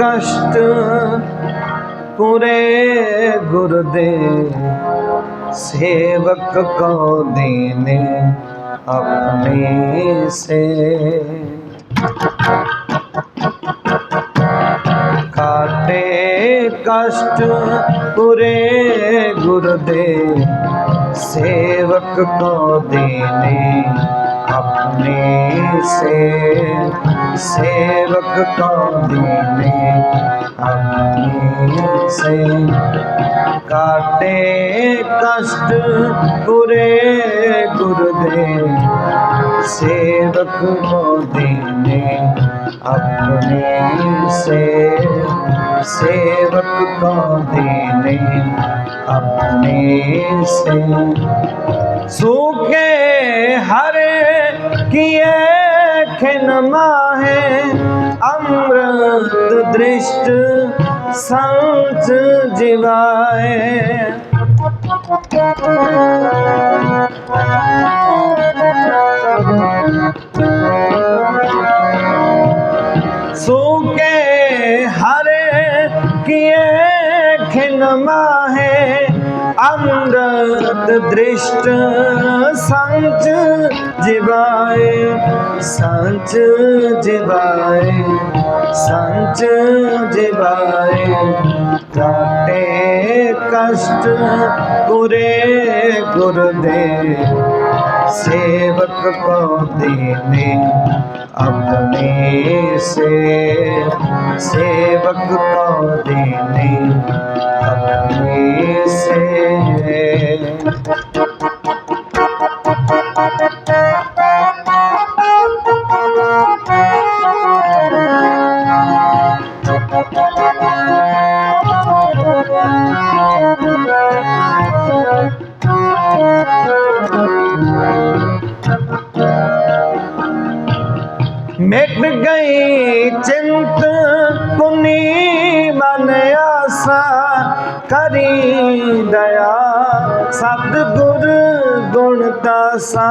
ਕਸ਼ਟ ਪੂਰੇ ਗੁਰ ਦੇ ਸੇਵਕ ਕੋ ਦੇਨੇ ਆਪਣੇ ਸੇ ਕਾਟੇ ਕਸ਼ਟ ਪੂਰੇ ਗੁਰ ਦੇ ਸੇਵਕ ਕੋ ਦੇਨੇ ਆਪਣੇ ਸੇ ਸੇਵਕ ਕੋ ਦੀਨੇ ਆਪਣੇ ਸੇ ਕਾਟੇ ਕਸ਼ਟ ਗੁਰੇ ਗੁਰਦੇ। ਸੇਵਕ ਕੋ ਦੀਨੇ ਆਪਣੇ ਸੇ सेवक को देने अपने से सूखे हरे किए खिन माहे अमृत दृष्ट संच जिवाए सूखे हरे किए खिन माहे अमृत दृष्ट ਸਾਂਝ ਜਿਵਾਏ ਸਾਂਝ ਜਿਵਾਏ ਸਾਂਝ ਜਿਵਾਏ ਕਾਟੇ ਕਸ਼ਟ ਗੁਰੇ ਗੁਰ ਦੇ ਸੇਵਕ ਕੋ ਦੇਨੇ ਆਪਣੇ ਸੇ ਸੇਵਕ ਕੋ ਦੇਨੇ ਆਪਣੇ ਸੇ मिट गई चिंत पुनी मन आसा करी दया सतगुर गुण दासा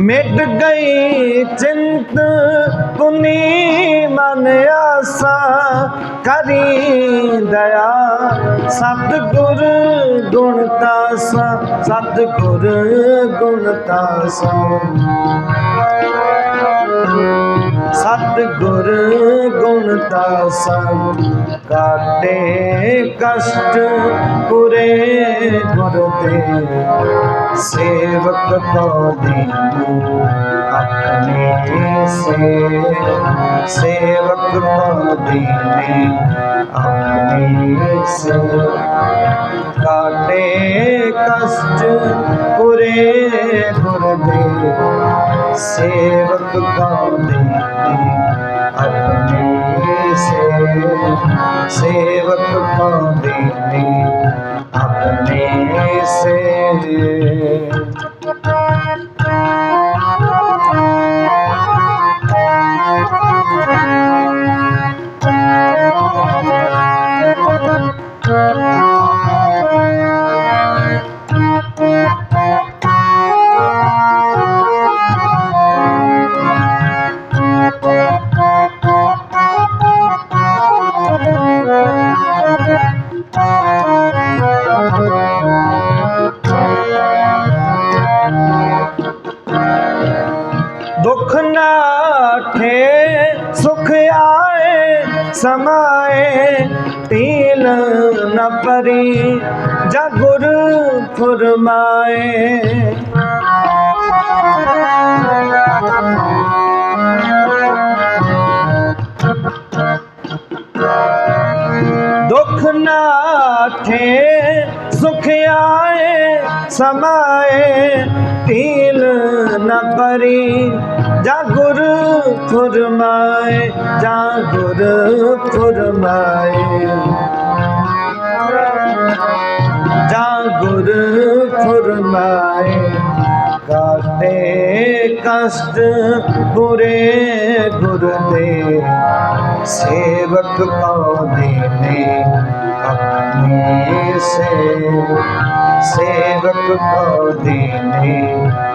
मिट गई चिंत पुनी मन ਸਾ ਕਰੀ ਦਇਆ। ਸਤਗੁਰ ਗੁਣ ਤਾਸਾ ਸਤਗੁਰ ਗੁਣ ਤਾਸਾ। तासा ਸਤਿਗੁਰ ਗੁਣ ਤਾਸਾ ਕਾਟੇ ਕਸ਼ਟ ਪੁਰੇ ਗੁਰ ਦੇ। ਸੇਵਕ ਕੋ ਦੀਨੂ ਆਪਣੇ ਸੇ। ਸੇਵਕ ਕੋ ਦੀਨੇ ਆਪਣੇ ਸੇ। ਕਾਟੇ ਕਸ਼ਟ ਪੁਰੇ ਗੁਰ ਦੇ। ਸੇਵਕ ਕੋ ਦੇਨੇ ਆਪਣੇ ਸੇ ਸੇਵਕ ਕੋ ਸਮਾਏ ਤੀਨ ਨ ਪਰੀ ਜਗੁਰ ਫੁਰਮਾਏ ਦੁਖ ਨਾਠੇ ਸੁਖ ਆਏ ਸਮਾਏ ਤੀਨ न परी जा गुर फुरमाए जा गुर फुरमाए जा गुर फुरमाए काटे कष्ट बुरे गुर दे सेवक पौधे ने अपने से सेवक पौधे ने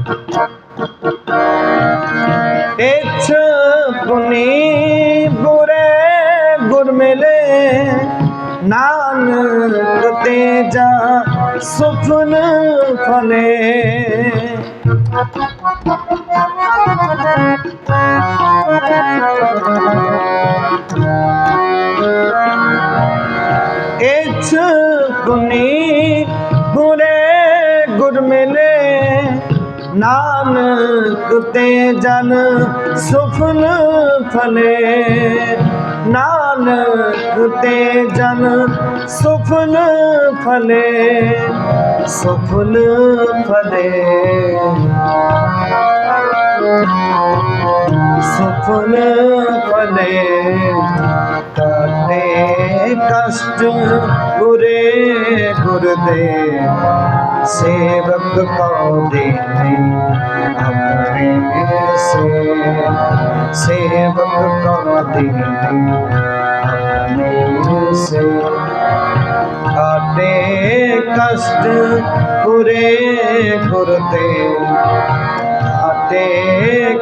এখন ফলে। গুনি ঘুরে গুর মেলে নান কুতে জান সুফল ফলে। না ਨਾਨਕ ਤੇ ਜਨ ਸੁਖਨ ਫਲੇ ਸੁਖਨ ਫਲੇ ਸੁਖਨ ਫਲੇ ਕਾਟੇ ਕਸ਼ਟ ਗੁਰੇ ਗੁਰ ਦੇ ਸੇਵਕ ਕੋ ਦੇਨੇ ਆਪਣੇ ਸੇ ਸੇਵਕ। ਕੋ ਦੇਨੇ ਆਪਣੇ ਸੇ ਕਾਟੇ ਕਸ਼ਟ ਗੁਰੇ ਗੁਰ ਦੇ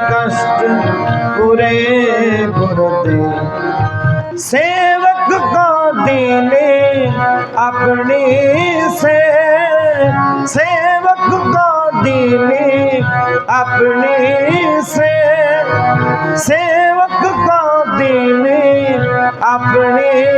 ਕਸ਼ਟ ਪੁਰੇ ਗੁਰ ਸੇਵਕ ਕੋ ਦੀਨੇ ਆਪਣੀ ਸੇ ਸੇਵਕ ਕੋ ਦੀਨੇ ਆਪਣੀ ਸੇ ਸੇਵਕ ਕੋ ਦੀਨੇ ਆਪਣੀ